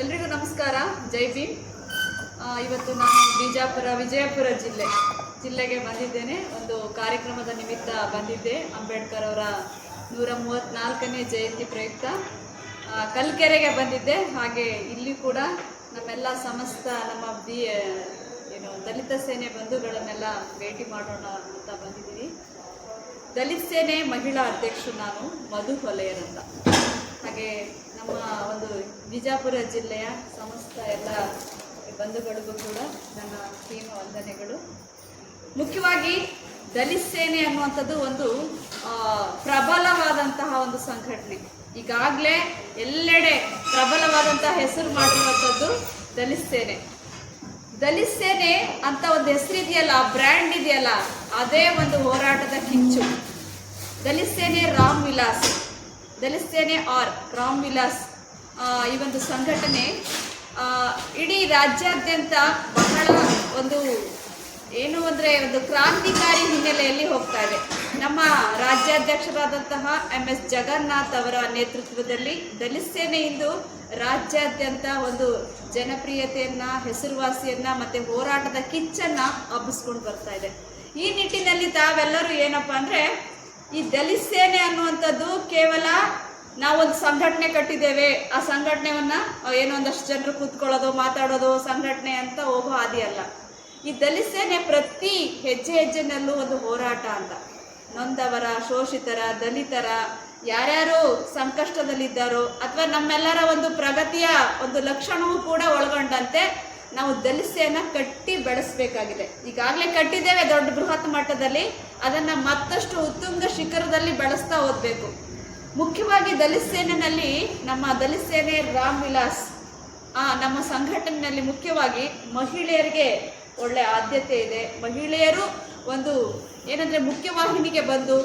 ಎಲ್ರಿಗೂ ನಮಸ್ಕಾರ. ಜೈ ಭೀಮ್. ಇವತ್ತು ನಾನು ಬಿಜಾಪುರ, ವಿಜಯಪುರ ಜಿಲ್ಲೆ, ಜಿಲ್ಲೆಗೆ ಬಂದಿದ್ದೇನೆ. ಒಂದು ಕಾರ್ಯಕ್ರಮದ ನಿಮಿತ್ತ ಬಂದಿದ್ದೆ. ಅಂಬೇಡ್ಕರ್ ಅವರ ನೂರ ಮೂವತ್ತ್ನಾಲ್ಕನೇ ಜಯಂತಿ ಪ್ರಯುಕ್ತ. ಕಲ್ಕೆರೆಗೆ ಬಂದಿದ್ದೆ. ಹಾಗೆ ಇಲ್ಲಿ ಕೂಡ ನಮ್ಮೆಲ್ಲ ಸಮಸ್ತ ನಮ್ಮ ಬಿ ಏನು ದಲಿತ ಸೇನೆ ಬಂಧುಗಳನ್ನೆಲ್ಲ ಭೇಟಿ ಮಾಡೋಣ ಅಂತ ಬಂದಿದ್ದೀನಿ. ದಲಿತ ಸೇನೆ ಮಹಿಳಾ ಅಧ್ಯಕ್ಷರು ನಾನು ಮಧು ಹೊಲೆಯರಂತ ಹಾಗೆ ಬಿಜಾಪುರ ಜಿಲ್ಲೆಯ ಸಮಸ್ತ ಎಲ್ಲ ಬಂಧುಗಳಿಗೂ ಕೂಡ ನನ್ನ ತೀವ್ರ ವಂದನೆಗಳು. ಮುಖ್ಯವಾಗಿ ದಲಿತ ಸೇನೆ ಅನ್ನುವಂಥದ್ದು ಒಂದು ಪ್ರಬಲವಾದಂತಹ ಒಂದು ಸಂಘಟನೆ. ಈಗಾಗಲೇ ಎಲ್ಲೆಡೆ ಪ್ರಬಲವಾದಂತಹ ಹೆಸರು ಮಾಡಿರುವಂಥದ್ದು ದಲಿತ ಸೇನೆ. ದಲಿತ ಸೇನೆ ಅಂತ ಒಂದು ಹೆಸರಿದೆಯಲ್ಲ ಬ್ರ್ಯಾಂಡ್ ಇದೆಯಲ್ಲ, ಅದೇ ಒಂದು ಹೋರಾಟದ ಕಿಂಚು ದಲಿತ ಸೇನೆ ರಾಮ್ ವಿಲಾಸ್. ದಲಿತ ಸೇನೆ ಆರ್, ರಾಮ್ ವಿಲಾಸ್. ಈ ಒಂದು ಸಂಘಟನೆ ಇಡೀ ರಾಜ್ಯಾದ್ಯಂತ ಬಹಳ ಒಂದು ಏನು ಅಂದರೆ ಒಂದು ಕ್ರಾಂತಿಕಾರಿ ಹಿನ್ನೆಲೆಯಲ್ಲಿ ಹೋಗ್ತಾ ಇದೆ. ನಮ್ಮ ರಾಜ್ಯಾಧ್ಯಕ್ಷರಾದಂತಹ ಎಂ ಎಸ್ ಜಗನ್ನಾಥ್ ಅವರ ನೇತೃತ್ವದಲ್ಲಿ ದಲಿತ ಸೇನೆ ಇಂದು ರಾಜ್ಯಾದ್ಯಂತ ಒಂದು ಜನಪ್ರಿಯತೆಯನ್ನ, ಹೆಸರುವಾಸಿಯನ್ನ ಮತ್ತೆ ಹೋರಾಟದ ಕಿಚ್ಚನ್ನ ಹಬ್ಬಿಸ್ಕೊಂಡು ಬರ್ತಾ ಇದೆ. ಈ ನಿಟ್ಟಿನಲ್ಲಿ ತಾವೆಲ್ಲರೂ ಏನಪ್ಪಾ ಅಂದ್ರೆ ಈ ದಲಿತ ಸೇನೆ ಅನ್ನುವಂಥದ್ದು ಕೇವಲ ನಾವೊಂದು ಸಂಘಟನೆ ಕಟ್ಟಿದ್ದೇವೆ. ಆ ಸಂಘಟನೆಯನ್ನ ಏನೋ ಒಂದಷ್ಟು ಜನರು ಕೂತ್ಕೊಳ್ಳೋದು, ಮಾತಾಡೋದು, ಸಂಘಟನೆ ಅಂತ ಹೋಗೋ ಹಾದಿ ಅಲ್ಲ. ಈ ದಲಿತ ಪ್ರತಿ ಹೆಜ್ಜೆ ಹೆಜ್ಜೆನಲ್ಲೂ ಒಂದು ಹೋರಾಟ ಅಂತ. ನೊಂದವರ, ಶೋಷಿತರ, ದಲಿತರ, ಯಾರ್ಯಾರು ಸಂಕಷ್ಟದಲ್ಲಿದ್ದಾರೋ ಅಥವಾ ನಮ್ಮೆಲ್ಲರ ಒಂದು ಪ್ರಗತಿಯ ಒಂದು ಲಕ್ಷಣವೂ ಕೂಡ ಒಳಗೊಂಡಂತೆ ನಾವು ದಲಿಸೆಯನ್ನು ಕಟ್ಟಿ ಬೆಳೆಸಬೇಕಾಗಿದೆ. ಈಗಾಗಲೇ ಕಟ್ಟಿದ್ದೇವೆ ದೊಡ್ಡ ಬೃಹತ್ ಮಟ್ಟದಲ್ಲಿ. ಅದನ್ನು ಮತ್ತಷ್ಟು ಉತ್ತುಂಗ ಶಿಖರದಲ್ಲಿ ಬೆಳೆಸ್ತಾ ಹೋಗ್ಬೇಕು. ಮುಖ್ಯವಾಗಿ ದಲಿತ ಸೇನೆಯಲ್ಲಿ ನಮ್ಮ ದಲಿತ ಸೇನೆ ರಾಮ್ ವಿಲಾಸ್ ನಮ್ಮ ಸಂಘಟನೆಯಲ್ಲಿ ಮುಖ್ಯವಾಗಿ ಮಹಿಳೆಯರಿಗೆ ಒಳ್ಳೆ ಆದ್ಯತೆ ಇದೆ. ಮಹಿಳೆಯರು ಒಂದು ಏನಂದ್ರೆ ಮುಖ್ಯವಾಹಿನಿಗೆ ಬಂದು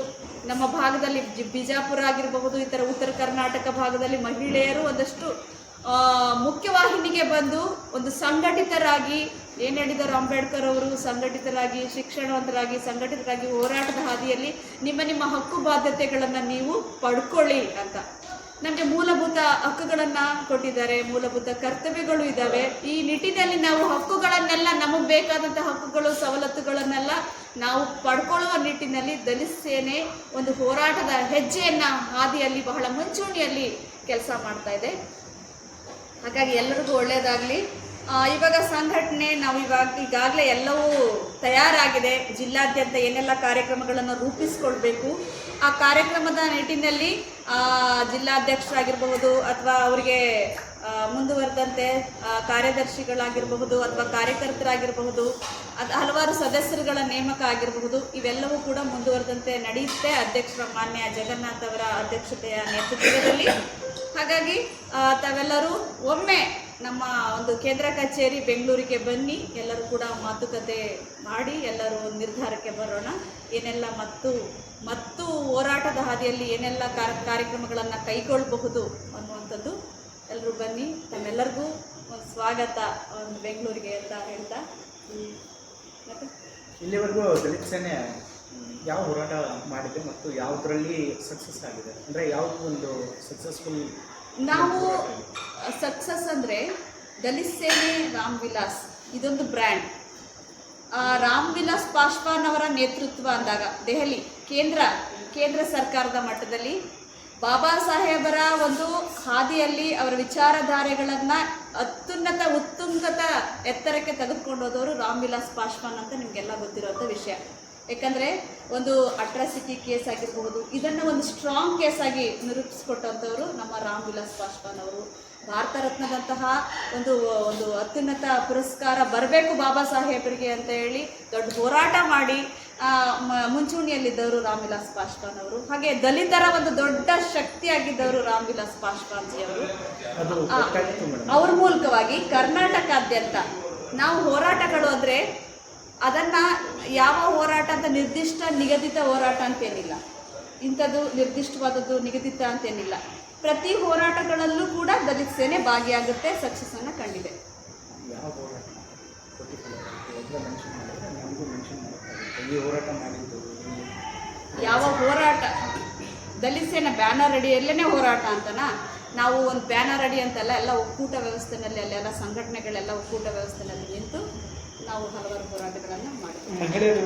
ನಮ್ಮ ಭಾಗದಲ್ಲಿ ಬಿಜಾಪುರ ಆಗಿರಬಹುದು, ಇತರ ಉತ್ತರ ಕರ್ನಾಟಕ ಭಾಗದಲ್ಲಿ ಮಹಿಳೆಯರು ಒಂದಷ್ಟು ಮುಖ್ಯವಾಹಿನಿಗೆ ಬಂದು ಒಂದು ಸಂಘಟಿತರಾಗಿ ಏನು ಹೇಳಿದರು ಅಂಬೇಡ್ಕರ್ ಅವರು, ಸಂಘಟಿತರಾಗಿ, ಶಿಕ್ಷಣವಂತರಾಗಿ, ಸಂಘಟಿತರಾಗಿ ಹೋರಾಟದ ಹಾದಿಯಲ್ಲಿ ನಿಮ್ಮ ನಿಮ್ಮ ಹಕ್ಕು ಬಾಧ್ಯತೆಗಳನ್ನು ನೀವು ಪಡ್ಕೊಳ್ಳಿ ಅಂತ. ನಮಗೆ ಮೂಲಭೂತ ಹಕ್ಕುಗಳನ್ನು ಕೊಟ್ಟಿದ್ದಾರೆ, ಮೂಲಭೂತ ಕರ್ತವ್ಯಗಳು ಇದ್ದಾವೆ. ಈ ನಿಟ್ಟಿನಲ್ಲಿ ನಾವು ಹಕ್ಕುಗಳನ್ನೆಲ್ಲ ನಮಗೆ ಬೇಕಾದಂಥ ಹಕ್ಕುಗಳು, ಸವಲತ್ತುಗಳನ್ನೆಲ್ಲ ನಾವು ಪಡ್ಕೊಳ್ಳುವ ನಿಟ್ಟಿನಲ್ಲಿ ದಲಿತ ಸೇನೆ ಒಂದು ಹೋರಾಟದ ಹೆಜ್ಜೆಯನ್ನು ಹಾದಿಯಲ್ಲಿ ಬಹಳ ಮುಂಚೂಣಿಯಲ್ಲಿ ಕೆಲಸ ಮಾಡ್ತಾ ಇದೆ. ಹಾಗಾಗಿ ಎಲ್ಲರಿಗೂ ಒಳ್ಳೆಯದಾಗಲಿ ಇವಾಗ ಸಂಘಟನೆ ನಾವು ಇವಾಗ ಈಗಾಗಲೇ ಎಲ್ಲವೂ ತಯಾರಾಗಿದೆ. ಜಿಲ್ಲಾದ್ಯಂತ ಏನೆಲ್ಲ ಕಾರ್ಯಕ್ರಮಗಳನ್ನು ರೂಪಿಸ್ಕೊಳ್ಬೇಕು. ಆ ಕಾರ್ಯಕ್ರಮದ ನಿಟ್ಟಿನಲ್ಲಿ ಜಿಲ್ಲಾಧ್ಯಕ್ಷರಾಗಿರಬಹುದು ಅಥವಾ ಅವರಿಗೆ ಮುಂದುವರೆದಂತೆ ಕಾರ್ಯದರ್ಶಿಗಳಾಗಿರಬಹುದು ಅಥವಾ ಕಾರ್ಯಕರ್ತರಾಗಿರಬಹುದು, ಅದು ಹಲವಾರು ಸದಸ್ಯರುಗಳ ನೇಮಕ ಆಗಿರಬಹುದು, ಇವೆಲ್ಲವೂ ಕೂಡ ಮುಂದುವರೆದಂತೆ ನಡೆಯುತ್ತೆ. ಅಧ್ಯಕ್ಷರ ಮಾನ್ಯ ಜಗನ್ನಾಥ್ ಅವರ ಅಧ್ಯಕ್ಷತೆಯ ನೇತೃತ್ವದಲ್ಲಿ. ಹಾಗಾಗಿ ತಾವೆಲ್ಲರೂ ಒಮ್ಮೆ ನಮ್ಮ ಒಂದು ಕೇಂದ್ರ ಕಚೇರಿ ಬೆಂಗಳೂರಿಗೆ ಬನ್ನಿ. ಎಲ್ಲರೂ ಕೂಡ ಮಾತುಕತೆ ಮಾಡಿ, ಎಲ್ಲರೂ ನಿರ್ಧಾರಕ್ಕೆ ಬರೋಣ. ಏನೆಲ್ಲ ಮತ್ತು ಮತ್ತು ಹೋರಾಟದ ಹಾದಿಯಲ್ಲಿ ಏನೆಲ್ಲ ಕಾರ- ಕಾರ್ಯಕ್ರಮಗಳನ್ನು ಕೈಗೊಳ್ಳಬಹುದು ಅನ್ನುವಂಥದ್ದು ಎಲ್ಲರೂ ಬನ್ನಿ. ತಮ್ಮೆಲ್ಲರಿಗೂ ಒಂದು ಸ್ವಾಗತ, ಒಂದು ಬೆಂಗಳೂರಿಗೆ ಅಂತ ಹೇಳ್ತಾ. ಇಲ್ಲಿವರೆಗೂ ದಲಿತ ಸೇನೆ ಯಾವ ಹೋರಾಟ ಮಾಡಿದೆ ಮತ್ತು ಯಾವುದರಲ್ಲಿ ಸಕ್ಸಸ್ ಆಗಿದೆ? ಅಂದರೆ ಯಾವುದು ಒಂದು ಸಕ್ಸಸ್ಫುಲ್ ನಾವು ಸಕ್ಸಸ್ ಅಂದರೆ ದಲಿತ್ ಸೇನೆ ರಾಮ್ ವಿಲಾಸ್, ಇದೊಂದು ಬ್ರ್ಯಾಂಡ್ ರಾಮ್ ವಿಲಾಸ್ ಪಾಸ್ವಾನ್ ಅವರ ನೇತೃತ್ವ ಅಂದಾಗ, ದೆಹಲಿ, ಕೇಂದ್ರ ಕೇಂದ್ರ ಸರ್ಕಾರದ ಮಟ್ಟದಲ್ಲಿ ಬಾಬಾ ಸಾಹೇಬರ ಒಂದು ಹಾದಿಯಲ್ಲಿ ಅವರ ವಿಚಾರಧಾರೆಗಳನ್ನು ಅತ್ಯುನ್ನತ, ಉತ್ತುಂಗತ ಎತ್ತರಕ್ಕೆ ತೆಗೆದುಕೊಂಡು ಹೋದವರು ರಾಮ್ ವಿಲಾಸ್ ಪಾಸ್ವಾನ್ ಅಂತ ನಿಮಗೆಲ್ಲ ಗೊತ್ತಿರುವಂಥ ವಿಷಯ. ಯಾಕಂದರೆ ಒಂದು ಅಟ್ರಾಸಿಟಿ ಕೇಸ್ ಆಗಿರಬಹುದು. ಇದನ್ನು ಒಂದು ಸ್ಟ್ರಾಂಗ್ ಕೇಸ್ ಆಗಿ ನಿರೂಪಿಸಿಕೊಟ್ಟಂಥವರು ನಮ್ಮ ರಾಮ್ ವಿಲಾಸ್ ಪಾಸ್ವಾನ್ ಅವರು. ಭಾರತ ರತ್ನದಂತಹ ಒಂದು ಒಂದು ಅತ್ಯುನ್ನತ ಪುರಸ್ಕಾರ ಬರಬೇಕು ಬಾಬಾ ಸಾಹೇಬರಿಗೆ ಅಂತ ಹೇಳಿ ದೊಡ್ಡ ಹೋರಾಟ ಮಾಡಿ ಮುಂಚೂಣಿಯಲ್ಲಿದ್ದವರು ರಾಮ್ ವಿಲಾಸ್ ಪಾಸ್ವಾನ್ ಅವರು. ಹಾಗೆ ದಲಿತರ ಒಂದು ದೊಡ್ಡ ಶಕ್ತಿಯಾಗಿದ್ದವರು ರಾಮ್ ವಿಲಾಸ್ ಪಾಸ್ವಾನ್ ಜಿ ಅವರು. ಅವ್ರ ಮೂಲಕವಾಗಿ ಕರ್ನಾಟಕಾದ್ಯಂತ ನಾವು ಹೋರಾಟಗಳು ಅಂದರೆ ಅದನ್ನು ಯಾವ ಹೋರಾಟ ಅಂತ ನಿರ್ದಿಷ್ಟ ನಿಗದಿತ ಹೋರಾಟ ಅಂತೇನಿಲ್ಲ. ಇಂಥದ್ದು ನಿರ್ದಿಷ್ಟವಾದದ್ದು ನಿಗದಿತ ಅಂತೇನಿಲ್ಲ. ಪ್ರತಿ ಹೋರಾಟಗಳಲ್ಲೂ ಕೂಡ ದಲಿತ ಸೇನೆ ಭಾಗಿಯಾಗುತ್ತೆ ಸಕ್ಸಸ್ಸನ್ನು ಕಂಡಿದೆ. ಯಾವ ಹೋರಾಟ? ದಲಿತ ಸೇನೆ ಬ್ಯಾನರ್ ಅಡಿಯಲ್ಲೇ ಹೋರಾಟ ಅಂತನಾ? ನಾವು ಒಂದು ಬ್ಯಾನರ್ ಅಡಿ ಅಂತಲ್ಲ ಎಲ್ಲ ಒಕ್ಕೂಟ ವ್ಯವಸ್ಥೆನಲ್ಲಿ ಅಲ್ಲೆಲ್ಲ ಸಂಘಟನೆಗಳೆಲ್ಲ ಒಕ್ಕೂಟ ವ್ಯವಸ್ಥೆನಲ್ಲಿ ನಿಂತು ನಾವು ಹಲವಾರು ಹೋರಾಟಗಳನ್ನು ಮಾಡಿದ್ದೀವಿ ಮಹಿಳೆಯರು